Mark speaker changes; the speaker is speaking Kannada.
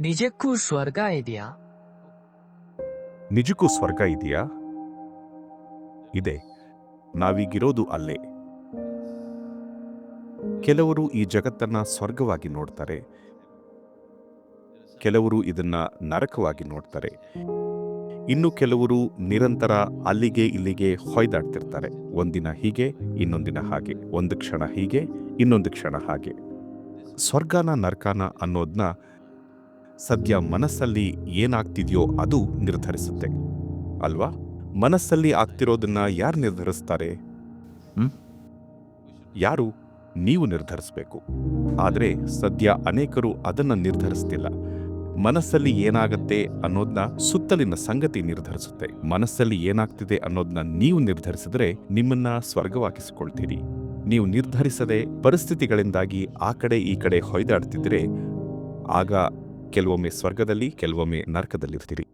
Speaker 1: ನಿಜಕ್ಕೂ ಸ್ವರ್ಗ ಇದೆಯಾ?
Speaker 2: ನಿಜಕ್ಕೂ ಸ್ವರ್ಗ ಇದೆಯಾ? ಇದೆ. ನಾವೀಗಿರೋದು ಅಲ್ಲೇ. ಕೆಲವರು ಈ ಜಗತ್ತನ್ನ ಸ್ವರ್ಗವಾಗಿ ನೋಡ್ತಾರೆ. ಕೆಲವರು ಇದನ್ನ ನರಕವಾಗಿ ನೋಡ್ತಾರೆ. ಇನ್ನು ಕೆಲವರು ನಿರಂತರ ಅಲ್ಲಿಗೆ ಇಲ್ಲಿಗೆ ಹೊಯ್ದಾಡ್ತಿರ್ತಾರೆ. ಒಂದಿನ ಹೀಗೆ, ಇನ್ನೊಂದಿನ ಹಾಗೆ. ಒಂದು ಕ್ಷಣ ಹೀಗೆ, ಇನ್ನೊಂದು ಕ್ಷಣ ಹಾಗೆ. ಸ್ವರ್ಗನ ನರಕಾನ ಅನ್ನೋದನ್ನ ಸದ್ಯ ಮನಸ್ಸಲ್ಲಿ ಏನಾಗ್ತಿದೆಯೋ ಅದು ನಿರ್ಧರಿಸುತ್ತೆ. ಅಲ್ವಾ? ಮನಸ್ಸಲ್ಲಿ ಆಗ್ತಿರೋದನ್ನ ಯಾರು ನಿರ್ಧರಿಸ್ತಾರೆ? ಯಾರು? ನೀವು ನಿರ್ಧರಿಸಬೇಕು. ಆದರೆ ಸದ್ಯ ಅನೇಕರು ಅದನ್ನು ನಿರ್ಧರಿಸ್ತಿಲ್ಲ. ಮನಸ್ಸಲ್ಲಿ ಏನಾಗತ್ತೆ ಅನ್ನೋದನ್ನ ಸುತ್ತಲಿನ ಸಂಗತಿ ನಿರ್ಧರಿಸುತ್ತೆ. ಮನಸ್ಸಲ್ಲಿ ಏನಾಗ್ತಿದೆ ಅನ್ನೋದನ್ನ ನೀವು ನಿರ್ಧರಿಸಿದ್ರೆ ನಿಮ್ಮನ್ನ ಸ್ವರ್ಗವಾಗಿಸಿಕೊಳ್ತೀರಿ. ನೀವು ನಿರ್ಧರಿಸದೆ ಪರಿಸ್ಥಿತಿಗಳಿಂದಾಗಿ ಆ ಕಡೆ ಈ ಕಡೆ ಹೊಯ್ದಾಡ್ತಿದ್ರೆ ಆಗ ಕೆಲವೊಮ್ಮೆ ಸ್ವರ್ಗದಲ್ಲಿ ಕೆಲವೊಮ್ಮೆ ನರಕದಲ್ಲಿರ್ತೀರಿ.